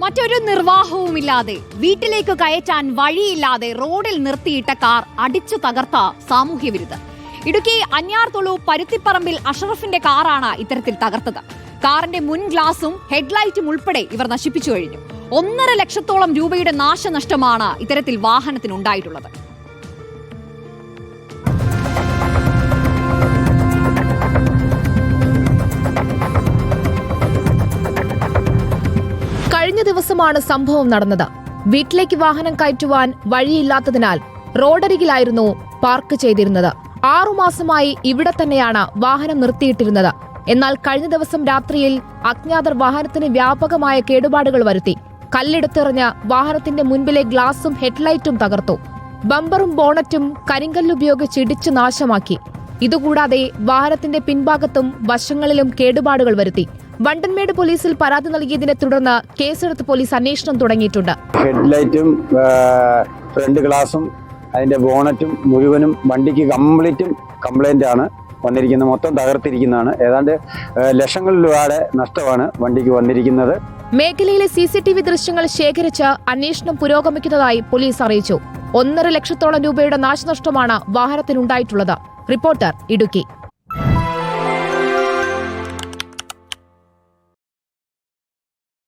മറ്റൊരു നിർവാഹവുമില്ലാതെ വീട്ടിലേക്ക് കയറ്റാൻ വഴിയില്ലാതെ റോഡിൽ നിർത്തിയിട്ട കാർ അടിച്ചു തകർത്ത സാമൂഹ്യ വിരുദ്ധ ഇടുക്കി അഞ്ഞാർത്തുളു പരുത്തിപ്പറമ്പിൽ അഷറഫിന്റെ കാറാണ് ഇത്തരത്തിൽ തകർത്തത്. കാറിന്റെ മുൻ ഗ്ലാസും ഹെഡ്ലൈറ്റും ഉൾപ്പെടെ ഇവർ നശിപ്പിച്ചു കഴിഞ്ഞു. ഒന്നര ലക്ഷത്തോളം രൂപയുടെ നാശനഷ്ടമാണ് ഇത്തരത്തിൽ വാഹനത്തിനുണ്ടായിട്ടുള്ളത്. ദിവസമാണ് സംഭവം നടന്നത്. വീട്ടിലേക്ക് വാഹനം കയറ്റുവാൻ വഴിയില്ലാത്തതിനാൽ റോഡരികിലായിരുന്നു പാർക്ക് ചെയ്തിരുന്നത്. ആറുമാസമായി ഇവിടെ തന്നെയാണ് വാഹനം നിർത്തിയിട്ടിരുന്നത്. എന്നാൽ കഴിഞ്ഞ ദിവസം രാത്രിയിൽ അജ്ഞാതർ വാഹനത്തിന് വ്യാപകമായ കേടുപാടുകൾ വരുത്തി. കല്ലെടുത്തെറിഞ്ഞ് വാഹനത്തിന്റെ മുൻപിലെ ഗ്ലാസും ഹെഡ്ലൈറ്റും തകർത്തു. ബമ്പറും ബോണറ്റും കരിങ്കല്ലുപയോഗിച്ച് ഇടിച്ചു നാശമാക്കി. ഇതുകൂടാതെ വാഹനത്തിന്റെ പിൻഭാഗത്തും വശങ്ങളിലും കേടുപാടുകൾ വരുത്തി. വണ്ടൻമേട് പോലീസിൽ പരാതി നൽകിയതിനെ തുടർന്ന് കേസെടുത്ത് പോലീസ് അന്വേഷണം തുടങ്ങിയിട്ടുണ്ട്. ഹെഡ്ലൈറ്റും ഫ്രണ്ട് ഗ്ലാസും അതിന്റെ ബോണറ്റും മുഴുവനും വണ്ടിക്ക് കംപ്ലീറ്റും കംപ്ലൈന്റ് ആണ് വന്നിരിക്കുന്നത്. മൊത്തം തകർത്തിരിക്കുന്നതാണ്. ഏതാണ്ട് ലക്ഷങ്ങൾ രൂപയുടെ നഷ്ടമാണ് വണ്ടിക്ക് വന്നിരിക്കുന്നത്. മേഖലയിലെ സി സി ടി വി ദൃശ്യങ്ങൾ ശേഖരിച്ച് അന്വേഷണം പുരോഗമിക്കുന്നതായി പോലീസ് അറിയിച്ചു. ഒന്നര ലക്ഷത്തോളം രൂപയുടെ നാശനഷ്ടമാണ് വാഹനത്തിനുണ്ടായിട്ടുള്ളത്. റിപ്പോർട്ടർ ഇടുക്കി.